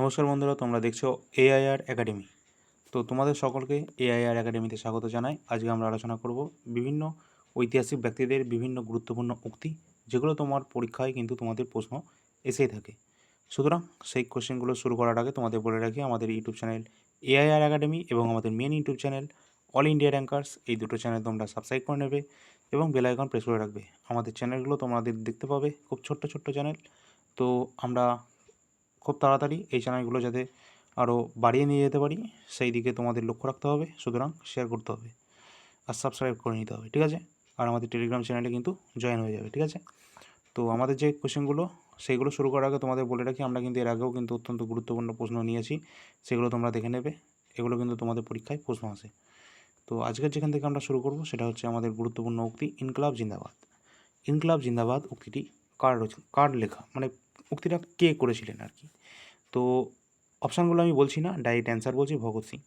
নমস্কার বন্ধুরা, তোমরা দেখছ এআইআর একাডেমি তো তোমাদের সকলকে এআইআর একাডেমিতে স্বাগত জানাই। আজকে আমরা আলোচনা করব বিভিন্ন ঐতিহাসিক ব্যক্তিদের বিভিন্ন গুরুত্বপূর্ণ উক্তি, যেগুলো তোমার পরীক্ষায় কিন্তু তোমাদের প্রশ্ন এসেই থাকে। সুতরাং সেই কোশ্চেনগুলো শুরু করার আগে তোমাদের বলে রাখি, আমাদের ইউটিউব চ্যানেল এআইআর একাডেমি এবং আমাদের main YouTube channel all India rankers এই দুটো চ্যানেল তোমরা সাবস্ক্রাইব করে নেবে এবং বেল আইকন প্রেস করে রাখবে। আমাদের চ্যানেলগুলো তোমাদের দেখতে পাবে, খুব ছোট্ট ছোট্ট চ্যানেল তো আমরা খুব তাড়াতাড়ি এই চ্যানেলগুলো যাতে আরও বাড়িয়ে নিয়ে যেতে পারি, সেই দিকে তোমাদের লক্ষ্য রাখতে হবে, সুতরাং শেয়ার করতে হবে আর সাবস্ক্রাইব করে নিতে হবে, ঠিক আছে? আর আমাদের টেলিগ্রাম চ্যানেলে কিন্তু জয়েন হয়ে যাবে, ঠিক আছে? তো আমাদের যে কোশ্চেনগুলো সেইগুলো শুরু করার আগে তোমাদের বলে রাখি, আমরা কিন্তু এর আগেও কিন্তু অত্যন্ত গুরুত্বপূর্ণ প্রশ্ন নিয়েছি, সেগুলো তোমরা দেখে নেবে, এগুলো কিন্তু তোমাদের পরীক্ষায় প্রশ্ন আসে। তো আজকের যেখান থেকে আমরা শুরু করব, সেটা হচ্ছে আমাদের গুরুত্বপূর্ণ উক্তি, ইনকলাব জিন্দাবাদ। ইনকলাব জিন্দাবাদ উক্তিটি কার রচ- কার লেখা? মানে উক্তিটা কে করেছিলেন আর কি? তো অপশানগুলো আমি বলছি না ডাইরেক্ট অ্যান্সার বলছি ভগৎ সিং।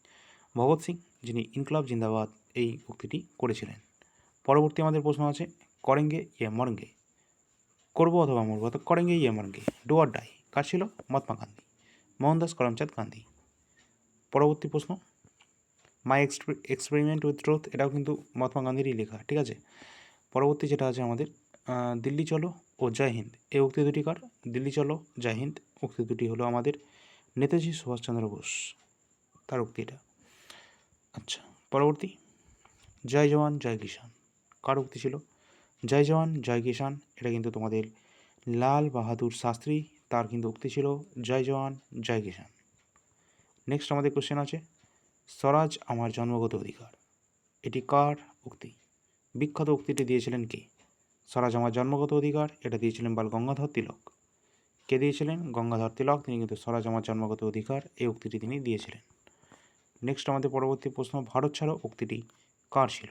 ভগৎ সিং, যিনি ইনকলাব জিন্দাবাদ এই উক্তিটি করেছিলেন। পরবর্তী আমাদের প্রশ্ন আছে, করেঙ্গে ইয়ে মরেঙ্গে। করব অথবা মরবো তো করেঙ্গে ইয়ে মরেঙ্গে, ডু আর ডাই, কার ছিল? মহাত্মা গান্ধী, মোহনদাস করমচাঁদ গান্ধী। পরবর্তী প্রশ্ন, মাই এক্সপেরিমেন্ট উইথ ট্রুথ, এটাও কিন্তু মহাত্মা গান্ধীরই লেখা, ঠিক আছে? পরবর্তী যেটা আছে আমাদের দিল্লি চলো ও জয় হিন্দ। এই উক্তি দুটি কার। দিল্লি চলো, জয় হিন্দ। উক্তি দুটি হলো আমাদের নেতাজি সুভাষচন্দ্র বোস। তার উক্তি এটা। আচ্ছা পরবর্তী। জয় জওয়ান, জয় কিষান কার উক্তি ছিল? জয় জওয়ান, জয় কিষান এটা কিন্তু তোমাদের লাল বাহাদুর শাস্ত্রী, তার কিন্তু উক্তি ছিল জয় জওয়ান, জয় কিষান নেক্সট আমাদের কোশ্চেন আছে, স্বরাজ আমার জন্মগত অধিকার। এটি কার উক্তি? বিখ্যাত উক্তিটি দিয়েছিলেন কে? স্বরাজ আমার জন্মগত অধিকার, এটা দিয়েছিলেন বাল গঙ্গাধর তিলক। কে দিয়েছিলেন? গঙ্গাধর তিলক, তিনি কিন্তু স্বরাজ আমার জন্মগত অধিকার, এই উক্তিটি তিনি দিয়েছিলেন। নেক্সট আমাদের পরবর্তী প্রশ্ন, ভারত ছাড়ো উক্তিটি কার ছিল?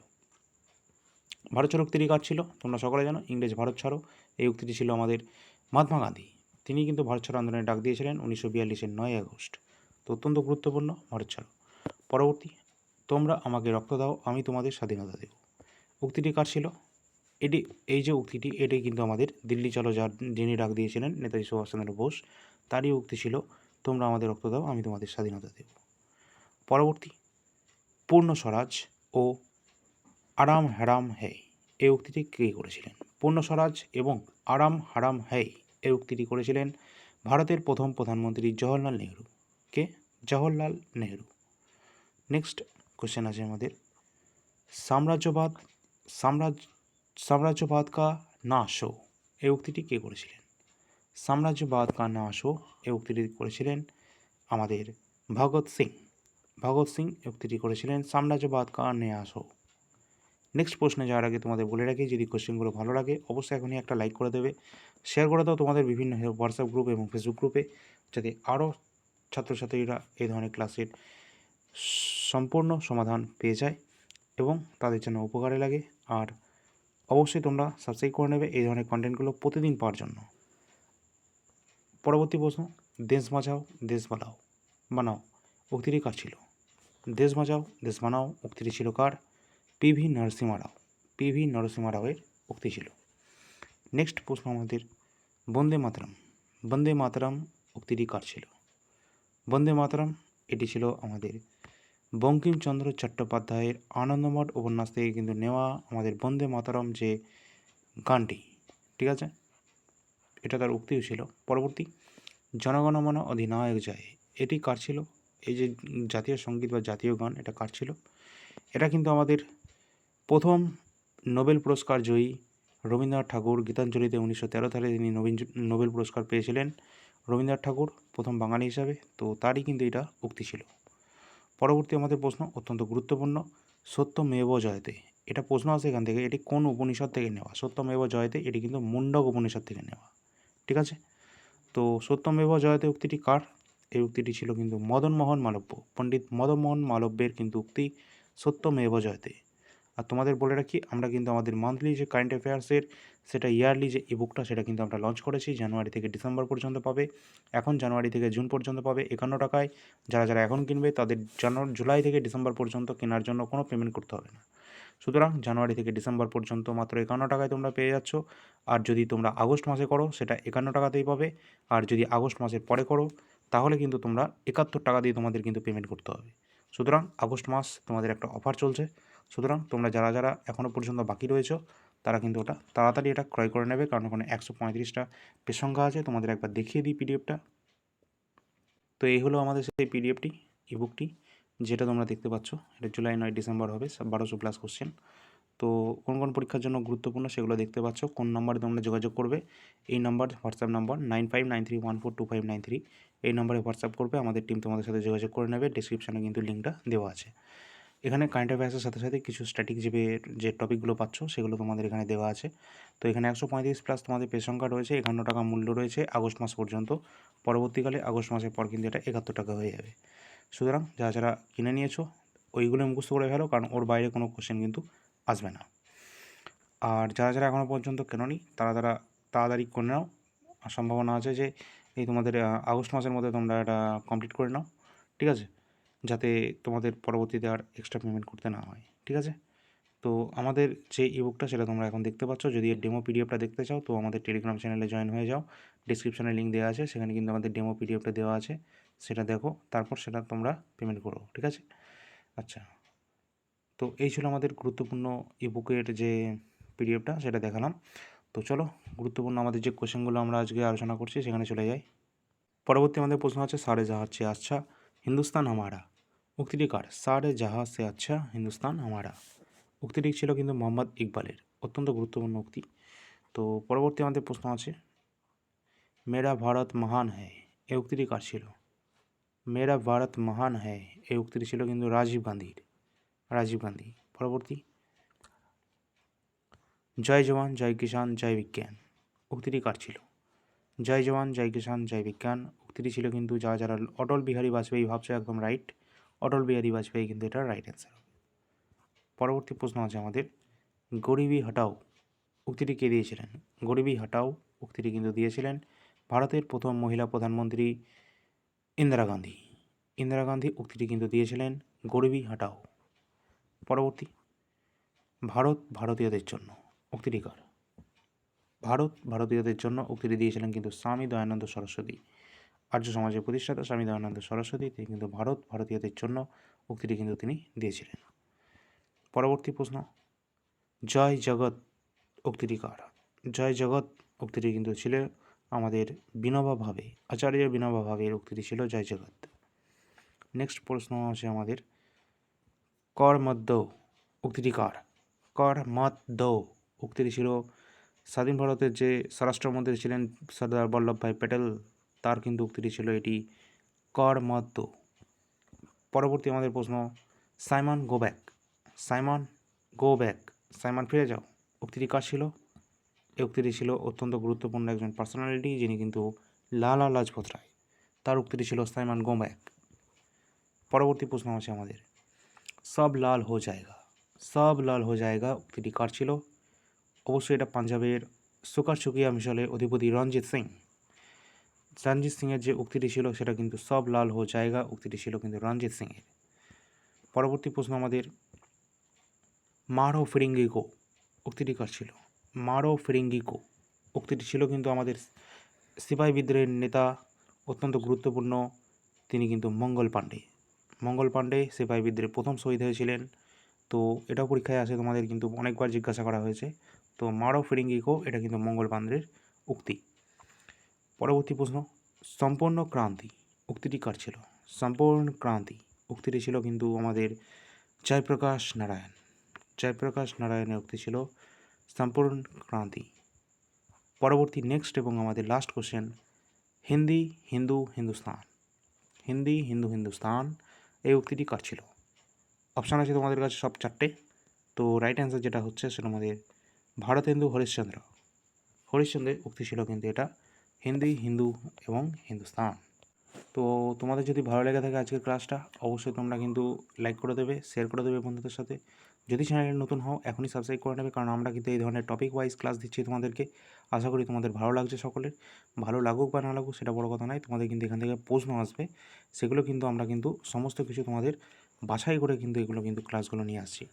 ভারত ছাড়ো উক্তিটি কার ছিল? তোমরা সকলে জানো, ইংরেজ ভারত ছাড়ো, এই উক্তিটি ছিল আমাদের মহাত্মা গান্ধী। তিনি কিন্তু ভারত ছাড়ো আন্দোলনে ডাক দিয়েছিলেন উনিশশো বিয়াল্লিশের নয় আগস্ট। তো অত্যন্ত গুরুত্বপূর্ণ, ভারত ছাড়ো। পরবর্তী, তোমরা আমাকে রক্ত দাও, আমি তোমাদের স্বাধীনতা দেব। উক্তিটি কার ছিল? এটি এই যে উক্তিটি, এটি কিন্তু আমাদের দিল্লি চলো যার যিনি ডাক দিয়েছিলেন, নেতাজি সুভাষচন্দ্র বোস, তারই উক্তি ছিল, তোমরা আমাদের রক্ত দাও, আমি তোমাদের স্বাধীনতা দেব। পরবর্তী, পূর্ণ স্বরাজ ও আরাম হারাম হ্যায় এই উক্তিটি কে করেছিলেন? পূর্ণ স্বরাজ এবং আরাম হারাম হ্যায় এই উক্তিটি করেছিলেন ভারতের প্রথম প্রধানমন্ত্রী জওহরলাল নেহরু। কে? জওহরলাল নেহরু। নেক্সট কোশ্চেন আছে আমাদের। সাম্রাজ্যবাদ, সাম্রাজ্য সাম্রাজ্যবাদ কা নাশ এই উক্তিটি কে করেছিলেন? সাম্রাজ্যবাদ কা নাশ এই উক্তিটি করেছিলেন আমাদের ভগৎ সিং। ভগৎ সিং উক্তিটি করেছিলেন, সাম্রাজ্যবাদ কা হো নেক্সট প্রশ্নে যাওয়ার আগে তোমাদের বলে রাখি, যদি কোশ্চেনগুলো ভালো লাগে, অবশ্যই এখনই একটা লাইক করে দেবে। শেয়ার করে দাও তোমাদের বিভিন্ন হোয়াটসঅ্যাপ গ্রুপ এবং ফেসবুক গ্রুপে যাতে আরও ছাত্রছাত্রীরা এই ধরনের ক্লাসের সম্পূর্ণ সমাধান পেয়ে যায় এবং তাদের জন্য উপকারে লাগে। আর অবশ্যই তোমরা সাবস্ক্রাইব করে নেবে এই ধরনের কন্টেন্টগুলো প্রতিদিন পাওয়ার জন্য। পরবর্তী প্রশ্ন, দেশ বাঁচাও, দেশ বানাও। বানাও, উক্তিটি কার ছিল? দেশ বাঁচাও, দেশ বানাও, উক্তিটি ছিল কার? পিভি নরসিমা রাও পিভি নরসিমা রাওয়ের উক্তি ছিল। নেক্সট প্রশ্ন আমাদের, বন্দে মাতরম বন্দে মাতরম উক্তিটি কার ছিল? বন্দে মাতরম, এটি ছিল আমাদের বঙ্কিমচন্দ্র চট্টোপাধ্যায়ের আনন্দমঠ উপন্যাস থেকে কিন্তু নেওয়া আমাদের বন্দে মাতারম যে গানটি, ঠিক আছে? এটা তার উক্তিও ছিল। পরবর্তী জনগণমন অধিনায়ক যায়। এটি কার ছিল? এই যে জাতীয় সংগীত বা জাতীয় গান, এটা কার ছিল? এটা কিন্তু আমাদের প্রথম নোবেল পুরস্কার জয়ী রবীন্দ্রনাথ ঠাকুর গীতাঞ্জলিতে উনিশশো তেরো সালে তিনি নবীন, নোবেল পুরস্কার পেয়েছিলেন রবীন্দ্রনাথ ঠাকুর, প্রথম বাঙালি হিসাবে। তো তারই কিন্তু এটা উক্তি ছিল। পরবর্তী আমাদের প্রশ্ন অত্যন্ত গুরুত্বপূর্ণ, সত্যমেব জয়তে। এটা প্রশ্ন আছে এখান থেকে, এটি কোন উপনিষদ থেকে নেওয়া? সত্যমেব জয়তে, এটি কিন্তু মুন্ডক উপনিষদ থেকে নেওয়া। ঠিক আছে? তো সত্যমেব জয়তে উক্তিটি কার? এই উক্তিটি ছিল কিন্তু মদন মোহন মালব্য, পণ্ডিত মদন মোহন মালব্যের কিন্তু উক্তি সত্যমেব জয়তে। আর তোমাদের বলে রাখি, আমরা কিন্তু আমাদের মান্থলি যে কারেন্ট অ্যাফেয়ার্সের সেটা ইয়ারলি যে ইবুকটা সেটা কিন্তু আমরা লঞ্চ করেছি জানুয়ারি থেকে ডিসেম্বর পর্যন্ত পাবে। এখন জানুয়ারি থেকে জুন পর্যন্ত পাবে একান্ন টাকায়। যারা যারা এখন কিনবে, তাদের জানুয়ারি জুলাই থেকে ডিসেম্বর পর্যন্ত কেনার জন্য কোনো পেমেন্ট করতে হবে না। সুতরাং জানুয়ারি থেকে ডিসেম্বর পর্যন্ত মাত্র একান্ন টাকায় তোমরা পেয়ে যাচ্ছ। আর যদি তোমরা আগস্ট মাসে করো, সেটা একান্ন টাকাতেই পাবে। আর যদি আগস্ট মাসের পরে করো, তাহলে কিন্তু তোমরা একাত্তর টাকা দিয়ে তোমাদের কিন্তু পেমেন্ট করতে হবে। সুতরাং আগস্ট মাস তোমাদের একটা অফার চলছে। সুতরাং তোমরা যারা যারা এখনও পর্যন্ত বাকি রয়েছো তারা কিন্তু ওটা তাড়াতাড়ি এটা ক্রয় করে নেবে, কারণ ওখানে একশো পঁয়ত্রিশটা পেজ আছে। তোমাদের একবার দেখিয়ে দিই পিডিএফটা। তো এই হলো আমাদের সেই পিডিএফটি ইবুকটি যেটা তোমরা দেখতে পাচ্ছ। এটা জুলাই নয় ডিসেম্বর হবে বারোশো প্লাস কোশ্চেন তো কোন কোন পরীক্ষার জন্য গুরুত্বপূর্ণ সেগুলো দেখতে পাচ্ছ। কোন নাম্বারে তোমরা যোগাযোগ করবে, এই number, WhatsApp number nine five nine three one four two five nine three. এই নাম্বারে হোয়াটসঅ্যাপ করবে, আমাদের টিম তোমাদের সাথে যোগাযোগ করে নেবে। ডিসক্রিপশানে কিন্তু লিঙ্কটা দেওয়া আছে। এখানে কারেন্ট অ্যাফেয়ার্সের সাথে সাথে কিছু স্ট্যাটিক যে যে টপিকগুলো পাচ্ছ, সেগুলো তোমাদের এখানে দেওয়া আছে। তো এখানে একশো পঁয়ত্রিশ প্লাস তোমাদের পে সংখ্যা রয়েছে, একান্ন টাকা মূল্য রয়েছে আগস্ট মাস পর্যন্ত। পরবর্তীকালে আগস্ট মাসের পর কিন্তু এটা একাত্তর টাকা হয়ে যাবে। সুতরাং যারা যারা কিনে নিয়েছো, ওইগুলো মুখস্থ করে ফেলো, কারণ ওর বাইরে কোনো কোশ্চেন কিন্তু আসবে না। আর যারা যারা এখনও পর্যন্ত কেননি, তারা তারা তাড়াতাড়ি করে নাও। সম্ভাবনা আছে যে এই তোমাদের আগস্ট মাসের মধ্যে তোমরা এটা কমপ্লিট করে নাও। ঠিক আছে? যাতে তোমাদের পরবর্তীতে আর এক্সট্রা পেমেন্ট করতে না হয়, ঠিক আছে? তো আমাদের যে ইবুকটা সেটা তোমরা এখন দেখতে পাচ্ছ। যদি এর ডেমো পিডিএফটা দেখতে চাও, তো আমাদের টেলিগ্রাম চ্যানেলে জয়েন হয়ে যাও। ডিসক্রিপশনে লিঙ্ক দেওয়া আছে, সেখানে কিন্তু আমাদের ডেমো পিডিএফটা দেওয়া আছে। সেটা দেখো, তারপর সেটা তোমরা পেমেন্ট করো, ঠিক আছে? আচ্ছা তো এই ছিল আমাদের গুরুত্বপূর্ণ ইবুকের যে পিডিএফটা সেটা দেখালাম। তো চলো, গুরুত্বপূর্ণ আমাদের যে কোশ্চেনগুলো আমরা আজকে আলোচনা করছি, সেখানে চলে যাই। পরবর্তী আমাদের প্রশ্ন আছে, সারে জাহাজ আচ্ছা। হিন্দুস্তান হামারা উক্তিটি কার সারে জাহাজ সে আচ্ছা হিন্দুস্তান হামারা উক্তিটি ছিল কিন্তু মোহাম্মদ ইকবালের অত্যন্ত গুরুত্বপূর্ণ উক্তি তো পরবর্তী আমাদের প্রশ্ন আছে মেরা ভারত মহান হ্যায় এই উক্তিটি কার ছিল মেরা ভারত মহান হ্যায় এই উক্তিটি ছিল কিন্তু রাজীব গান্ধীর রাজীব গান্ধী পরবর্তী জয় জওয়ান জয় কিষান জয় বিজ্ঞান উক্তিটি কার ছিল জয় জওয়ান জয় কিষান জয় বিজ্ঞান উক্তিটি ছিল কিন্তু যারা যারা অটল বিহারী বাজপেয়ী ভাবছে একদম রাইট অটল বিহারী বাজপেয়ী কিন্তু এটা রাইট অ্যান্সার পরবর্তী প্রশ্ন আছে আমাদের, গরিবি হটাও উক্তিটি কে দিয়েছিলেন? গরিবি হটাও উক্তিটি কিন্তু দিয়েছিলেন ভারতের প্রথম মহিলা প্রধানমন্ত্রী ইন্দিরা গান্ধী। ইন্দিরা গান্ধী উক্তিটি কিন্তু দিয়েছিলেন গরিবি হটাও। পরবর্তী, ভারত ভারতীয়দের জন্য উক্তিটি কার? ভারত ভারতীয়দের জন্য উক্তিটি দিয়েছিলেন কিন্তু স্বামী দয়ানন্দ সরস্বতী। আর্য সমাজের প্রতিষ্ঠাতা স্বামী দয়ানন্দ সরস্বতী, তিনি কিন্তু ভারত, ভারতীয়দের জন্য উক্তিটি কিন্তু তিনি দিয়েছিলেন। পরবর্তী প্রশ্ন, জয় জগৎ উক্তিটি কার? জয় জগৎ উক্তিটি কিন্তু ছিল আমাদের বিনোবা ভাবে আচার্য বিনোবা ভাবের উক্তিটি ছিল জয় জগৎ। নেক্সট প্রশ্ন আছে আমাদের কর মদ্য উক্তিটি কার? কর মত দৌ উক্তিটি ছিল স্বাধীন ভারতের যে স্বরাষ্ট্রমন্ত্রী ছিলেন সর্দার বল্লভভাই প্যাটেল তার কিন্তু উক্তিটি ছিল এটি কর মত পরবর্তী আমাদের প্রশ্ন, Simon go back Simon go back Simon, ফিরে যাও। উক্তিটি কার ছিল? এই উক্তিটি ছিল অত্যন্ত গুরুত্বপূর্ণ একজন পার্সোনালিটি যিনি কিন্তু লালা লাজপত রায়। তার উক্তিটি ছিল সাইমন গো ব্যাক পরবর্তী প্রশ্ন আছে আমাদের। সব লাল হো জায়গা। সব লাল হো জায়গা, উক্তিটি কার ছিল? অবশ্যই এটা পাঞ্জাবের সুকার সুকিয়া মিশলের অধিপতি রঞ্জিত সিং। রঞ্জিত সিংয়ের যে উক্তিটি ছিল সেটা কিন্তু সব লাল হো জায়গা, উক্তিটি ছিল কিন্তু রঞ্জিত সিংয়ের। পরবর্তী প্রশ্ন আমাদের, মারো ফিরিঙ্গিকো উক্তিটি কার ছিল? মারো ফিরিঙ্গিকো উক্তিটি ছিল কিন্তু আমাদের সিপাহী বিদ্রোহের নেতা, অত্যন্ত গুরুত্বপূর্ণ, তিনি কিন্তু মঙ্গল পাণ্ডে। মঙ্গল পাণ্ডে সিপাহী বিদ্রোহের প্রথম শহীদ হয়েছিলেন। তো এটাও পরীক্ষায় আসে তোমাদের কিন্তু অনেকবার জিজ্ঞাসা করা হয়েছে। তো মারো ফিরিঙ্গিকো এটা কিন্তু মঙ্গল পাণ্ডের উক্তি। পরবর্তী প্রশ্ন, সম্পূর্ণ ক্রান্তি উক্তিটি কার ছিল? সম্পূর্ণ ক্রান্তি উক্তিটি ছিল কিন্তু আমাদের জয়প্রকাশ নারায়ণ। জয়প্রকাশ নারায়ণের উক্তি ছিল, সম্পূর্ণ ক্রান্তি। পরবর্তী নেক্সট এবং আমাদের লাস্ট কোশ্চেন হিন্দি, হিন্দু, হিন্দুস্তান। হিন্দি, হিন্দু, হিন্দুস্তান, এই উক্তিটি কার ছিল? অপশান আছে তোমাদের কাছে সব চারটে। তো রাইট অ্যান্সার যেটা হচ্ছে সেটা আমাদের ভারতেন্দু হরিশ্চন্দ্র। হরিশ্চন্দ্রের উক্তি ছিল কিন্তু এটা হিন্দি, হিন্দু এবং হিন্দুস্তান। তো তোমাদের যদি ভালো লেগে থাকে আজকের ক্লাসটা, অবশ্যই তোমরা কিন্তু লাইক করে দেবে শেয়ার করে দেবে বন্ধুদের সাথে। যদি চ্যানেলে নতুন হও, এখনই সাবস্ক্রাইব করে নেবে, কারণ আমরা কিন্তু এই ধরনের টপিক ওয়াইজ ক্লাস দিচ্ছি তোমাদেরকে। আশা করি তোমাদের ভালো লাগছে সকলের। ভালো লাগুক বা না লাগুক, সেটা বড় কথা নয়, তোমাদের কিন্তু এখান থেকে প্রশ্ন আসবে। সেগুলো কিন্তু আমরা কিন্তু সমস্ত কিছু তোমাদের বাছাই করে কিন্তু এগুলো কিন্তু ক্লাসগুলো নিয়ে আসছি।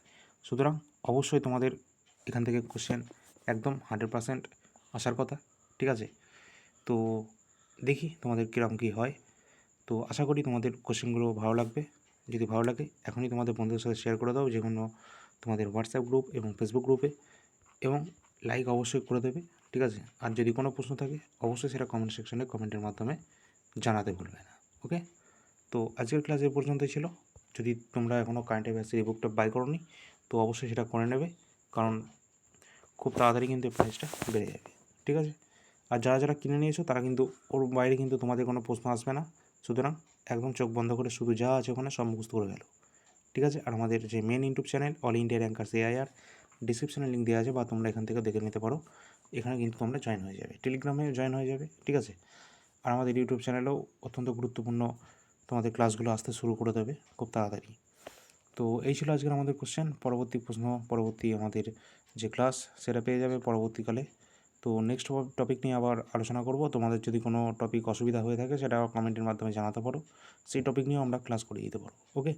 সুতরাং অবশ্যই তোমাদের এখান থেকে কোশ্চেন একদম হান্ড্রেড পার্সেন্ট আসার কথা, ঠিক আছে? তো দেখি তোমাদের কীরকম কী হয়। তো আশা করি তোমাদের কোশ্চেনগুলো ভালো লাগবে। যদি ভালো লাগে, এখনই তোমাদের বন্ধুদের সাথে শেয়ার করে দাও, যে কোনো তোমাদের হোয়াটসঅ্যাপ গ্রুপ এবং ফেসবুক গ্রুপে এবং লাইক অবশ্যই করে দেবে, ঠিক আছে? আর যদি কোনো প্রশ্ন থাকে, অবশ্যই সেটা কমেন্ট সেকশনে কমেন্টের মাধ্যমে জানাতে ভুলবে না ওকে তো আজকের ক্লাস এ পর্যন্তই ছিল। যদি তোমরা এখনও কারেন্ট অ্যাফেয়ার্সের বুকটা বাই করোনি, তো অবশ্যই সেটা করে নেবে। কারণ খুব তাড়াতাড়ি কিন্তু প্রাইসটা বেড়ে যাবে, ঠিক আছে? আর যারা যারা কিনে নিয়েছো, তারা কিন্তু ওর বাইরে কিন্তু তোমাদের কোনো প্রশ্ন আসবে না। সুতরাং একদম চোখ বন্ধ করে শুধু যা আছে ওখানে সব মুখস্থ করে গেল ঠিক আছে? আর আমাদের যে main YouTube channel all India rankers AIR ডিসক্রিপশনে লিঙ্ক দেওয়া আছে বা তোমরা এখান থেকে দেখে নিতে পারো। এখানে কিন্তু তোমরা জয়েন হয়ে যাবে। টেলিগ্রামে জয়েন হয়ে যাবে। ঠিক আছে? আর আমাদের ইউটিউব চ্যানেলেও অত্যন্ত গুরুত্বপূর্ণ তোমাদের ক্লাসগুলো আসতে শুরু করে দেবে খুব তাড়াতাড়ি। তো এই ছিল আজকের আমাদের কোশ্চেন পরবর্তী প্রশ্ন, পরবর্তী আমাদের যে ক্লাস সেটা পেয়ে যাবে পরবর্তীকালে। তো নেক্সট টপিক নিয়ে আবার আলোচনা করব। তোমাদের যদি কোনো টপিক অসুবিধা হয়ে থাকে সেটা কমেন্টের মাধ্যমে জানাতে পারো। সেই টপিক নিয়েও আমরা ক্লাস করিয়ে দিতে পারব। ওকে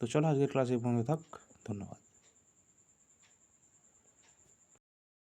তো চলো আজকের ক্লাস এই পর্যন্ত থাক। ধন্যবাদ।